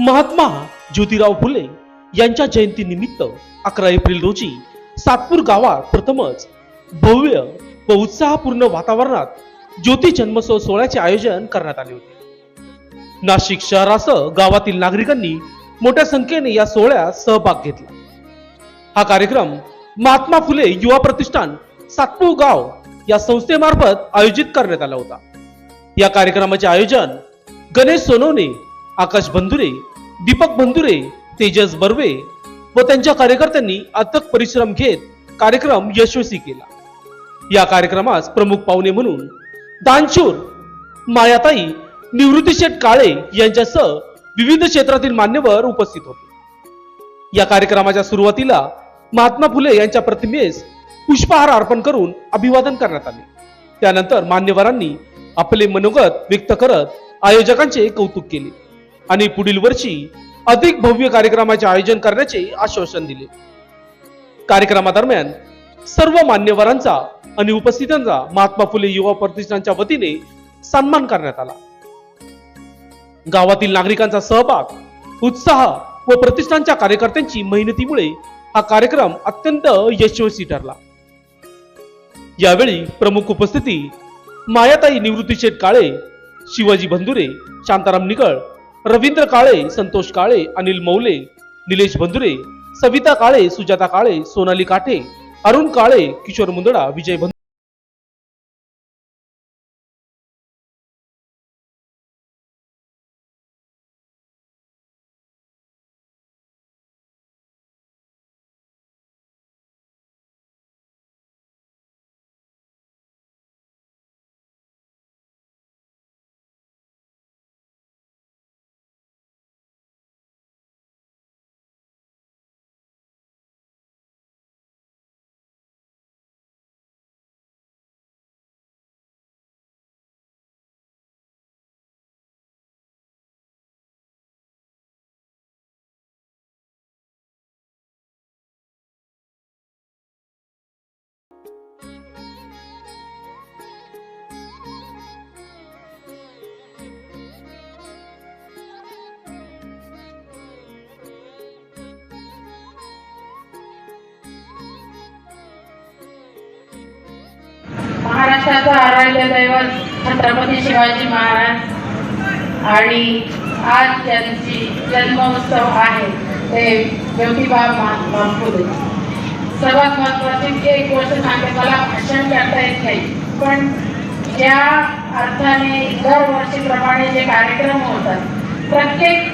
महात्मा ज्योतिराव फुले यांच्या जयंतीनिमित्त अकरा एप्रिल रोजी सातपूर गावात प्रथमच भव्य व उत्साहपूर्ण वातावरणात ज्योती जन्मोत्सव सोहळ्याचे आयोजन करण्यात आले होते. नाशिक शहरासह गावातील नागरिकांनी मोठ्या संख्येने या सोहळ्यात सहभाग घेतला. हा कार्यक्रम महात्मा फुले युवा प्रतिष्ठान सातपूर गाव या संस्थेमार्फत आयोजित करण्यात आला होता. या कार्यक्रमाचे आयोजन गणेश सोनवणे आकाश बंधुरे दीपक बंधुरे तेजस बर्वे व त्यांच्या कार्यकर्त्यांनी अथक परिश्रम घेत कार्यक्रम यशस्वी केला. या कार्यक्रमास प्रमुख पाहुणे म्हणून दानशूर मायाताई निवृत्ती शेठ काळे यांच्यासह विविध क्षेत्रातील मान्यवर उपस्थित होते. या कार्यक्रमाच्या सुरुवातीला महात्मा फुले यांच्या प्रतिमेस पुष्पहार अर्पण करून अभिवादन करण्यात आले. त्यानंतर मान्यवरांनी आपले मनोगत व्यक्त करत आयोजकांचे कौतुक केले. आणि पुढील वर्षी अधिक भव्य कार्यक्रमाचे आयोजन करण्याचे आश्वासन दिले. कार्यक्रमादरम्यान सर्व मान्यवरांचा आणि उपस्थितांचा महात्मा फुले युवा प्रतिष्ठानच्या वतीने सन्मान करण्यात आला. गावातील नागरिकांचा सहभाग उत्साह व प्रतिष्ठानच्या कार्यकर्त्यांची मेहनतीमुळे हा कार्यक्रम अत्यंत यशस्वी ठरला. यावेळी प्रमुख उपस्थिती मायाताई निवृत्ती शेठ काळे शिवाजी बंधुरे शांताराम निकळ रवींद्र काळे संतोष काळे अनिल मौले निलेश बंधुरे सविता काळे सुजाता काळे सोनाली काठे अरुण काळे किशोर मुंदडा विजय महाराष्ट्राचं आराध्य दैवत छत्रपती शिवाजी महाराज. आणि आज त्यांची जन्मोत्सव आहे ते ज्योतिबा महात्मा फुले सर्वात महत्वाची एक गोष्ट सांगते मला भाषण करता येत नाही पण ज्या अर्थाने दरवर्षीप्रमाणे जे कार्यक्रम होतात प्रत्येक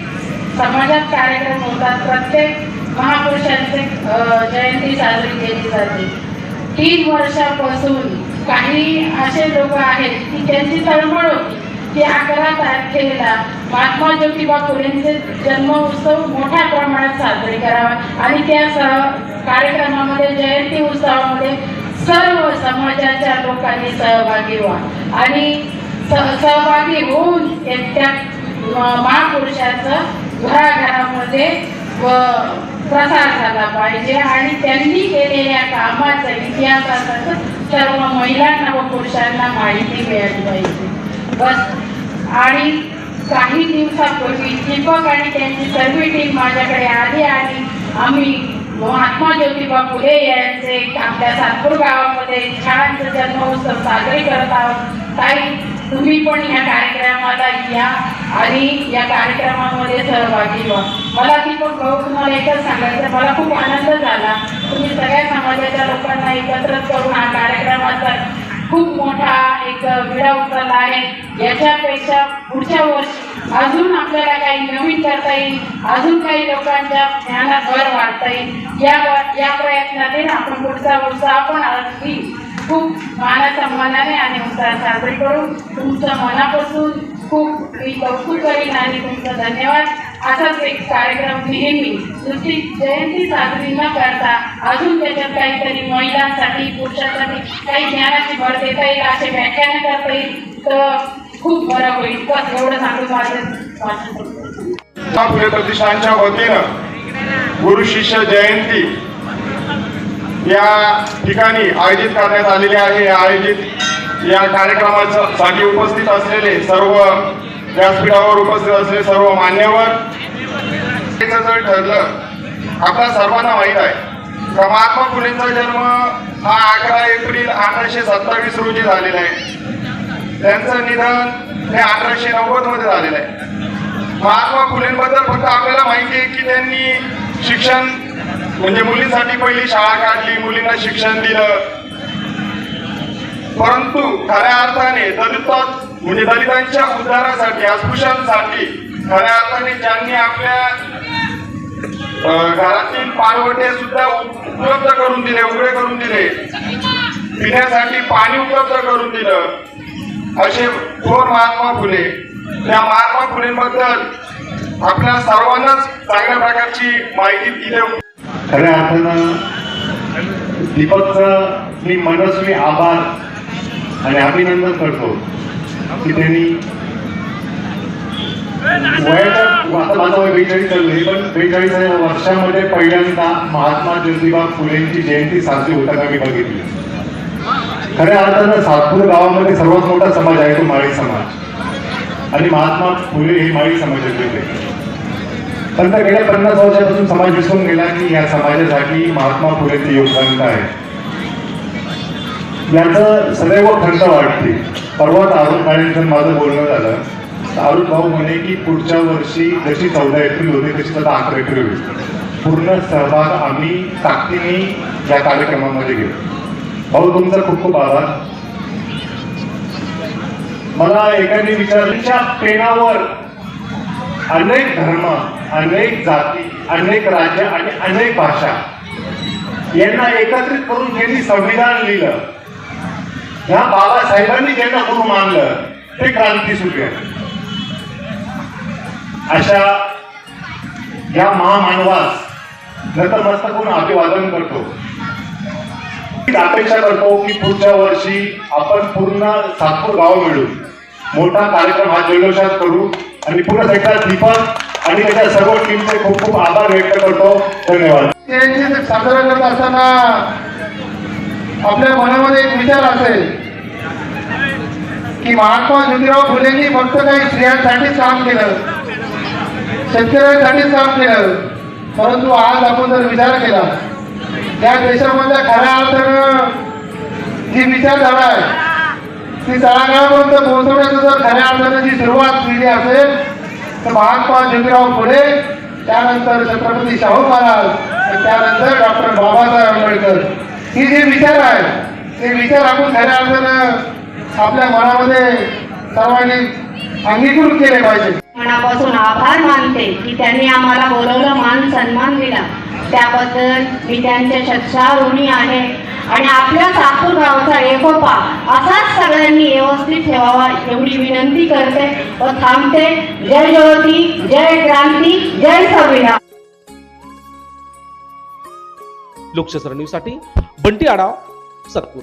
समाजात कार्यक्रम होतात प्रत्येक महापुरुषांचे जयंती साजरी केली जाते. तीन वर्षापासून काही असे लोक आहेत की त्यांची तळमळ होती की अकरा तारखेला महात्मा ज्योतिबा फुलेंचे जन्मोत्सव मोठ्या प्रमाणात साजरे करावा. आणि त्या सह कार्यक्रमामध्ये जयंती उत्सवामध्ये सर्व समाजाच्या लोकांनी सहभागी व्हा. आणि सहभागी होऊन त्या महापुरुषाचं घराघरामध्ये व प्रसार झाला पाहिजे आणि त्यांनी केलेल्या कामाचा इतिहासाचा सर्व महिलांना व पुरुषांना माहिती मिळाली पाहिजे. बस. आणि काही दिवसापूर्वी दीपक आणि त्यांची सर्व टीम माझ्याकडे आली आणि आम्ही महात्मा ज्योतिबा फुले यांचे आपल्या सातपूर गावामध्ये छान जन्मोत्सव साजरे करत आहोत. ताई तुम्ही पण या कार्यक्रमाला या. आणि या कार्यक्रमामध्ये सहभागी व्हा. मला दीपक भाऊ तुम्हाला एकच सांगायचं मला खूप आनंद झाला. तुम्ही सगळ्या समाजाच्या लोकांना एकत्र करून हा कार्यक्रमाचा खूप मोठा एक विडा उचलला आहे. याच्यापेक्षा पुढच्या वर्षी अजून आपल्याला काही नवीन करता येईल अजून काही लोकांच्या ज्ञानात भर वाढता येईल. या या प्रयत्नाने आपण पुढचा वर्ष आपण अगदी खूप मानासन्मानाने आणि उत्साह साजरे करून तुमचं मनापासून खूप मी कौतुक करीन आणि तुमचं धन्यवाद. असाच एक कार्यक्रम नेहमी नुसती जयंती साजरी न करता अजून त्याच्यात काहीतरी महिलांसाठी पुरुषांसाठी काही ज्ञानाची भर देता येईल असे व्याख्यान करता येईल. तर खूप बरं होईल. बस एवढं सांगून माझं भाषण फुले प्रतिष्ठानच्या वतीनं गुरु शिष्य जयंती या ठिकाणी आयोजित करण्यात आलेली आहे. आयोजित या कार्यक्रमासाठी उपस्थित असलेले सर्व व्यासपीठावर उपस्थित असलेले सर्व मान्यवर जर ठरलं आपल्या सर्वांना माहीत आहे तर महात्मा फुलेंचा जन्म हा अकरा एप्रिल अठराशे सत्तावीस रोजी झालेला आहे. त्यांचं निधन हे अठराशे नव्वदमध्ये झालेलं आहे. महात्मा फुलेंबद्दल फक्त आपल्याला माहिती आहे की त्यांनी शिक्षण म्हणजे मुलींसाठी पहिली शाळा काढली मुलींना शिक्षण दिलं परंतु खऱ्या अर्थाने दलित म्हणजे दलितांच्या उद्धारासाठी अस्पृश्यांसाठी खऱ्या अर्थाने ज्यांनी आपल्या घरातील पाणवटे सुद्धा उपलब्ध करून दिले उघडे करून दिले पिण्यासाठी पाणी उपलब्ध करून दिलं असे थोर महात्मा फुले? त्या महात्मा फुलेबद्दल आपल्या सर्वांनाच चांगल्या प्रकारची माहिती दिली खऱ्या अर्थानं दीपकचं मी मनस्वी आभार आणि अभिनंदन करतो की त्यांनी माझं बेचाळीस चालू पण बेचाळीसाव्या वर्षामध्ये पहिल्यांदा महात्मा ज्योतिबा फुलेंची जयंती साजरी होताना मी बघितली. खऱ्या अर्थानं सातपूर गावामध्ये सर्वात मोठा समाज आहे तो माळी समाज. आणि महात्मा फुले हे माळी समाजाचे होते. पण गेल्या पन्नास वर्षापासून समाज विसरून गेला की या समाजासाठी महात्मा फुलेचे योगदान काय आहे. याचं सदैव खंत वाटते. परवाच अरुण काळेंचं माझं बोलणं झालं. तर अरुण भाऊ म्हणे की पुढच्या वर्षी जशी चौदा एप्रिल होते तशी तर अकरा एप्रिल होईल. पूर्ण सहभाग आम्ही ताकदीने या कार्यक्रमामध्ये घेऊ. भाऊ तुमचा खूप खूप आभार. मला एकाने विचारल्याच्या पेनावर अनेक धर्म अनेक जाती अनेक राज्य आणि अनेक भाषा यांना एकत्रित करून त्यांनी संविधान लिहिलं. ह्या बाबासाहेबांनी ज्यांना गुरु मानलं ते क्रांती सुरू अशा या महामानवास नतमस्तक होऊन अभिवादन करतो. अपेक्षा करतो की पुढच्या वर्षी आपण पूर्ण सातपूर गाव मिळून मोठा कार्यक्रम हा जल्लोषात करू आणि पुन्हा एकदा दीपक आणि त्याच्या सर्व टीमचे खूप खूप आभार व्यक्त करतो. धन्यवाद. साजरा करत असताना आपल्या मनामध्ये एक विचार असेल की महात्मा ज्योतिराव फुलेंनी फक्त काही स्त्रियांसाठीच काम केलं शेतकऱ्यांसाठीच काम केलं परंतु आज आपण जर विचार केला या देशामधल्या खऱ्या अर्थानं जी विचारधारा आहे ती तळागाळापर्यंत पोहोचवण्याचं जर खऱ्या अर्थानं जी सुरुवात केली असेल तर महात्मा ज्योतिराव फुले त्यानंतर छत्रपती शाहू महाराज आणि त्यानंतर डॉक्टर बाबासाहेब आंबेडकर. ही जे विचार आहेत ते विचार आपण खऱ्या अर्थानं आपल्या मनामध्ये सर्वांनी अंगीकृत केले पाहिजे. मनापासून आभार मानते की त्यांनी आम्हाला बोलवलं मान सन्मान दिला. त्याबद्दल मी त्यांच्या शतशा ऋणी आहे. आणि आपल्या सातपूर गावचा एकोपा असाच सगळ्यांनी व्यवस्थित ठेवावा एवढी विनंती करते व थांबते. जय ज्योती जय क्रांती जय संविधान लोकशास्त्र न्यूजसाठी बंटी आढाव सातपूर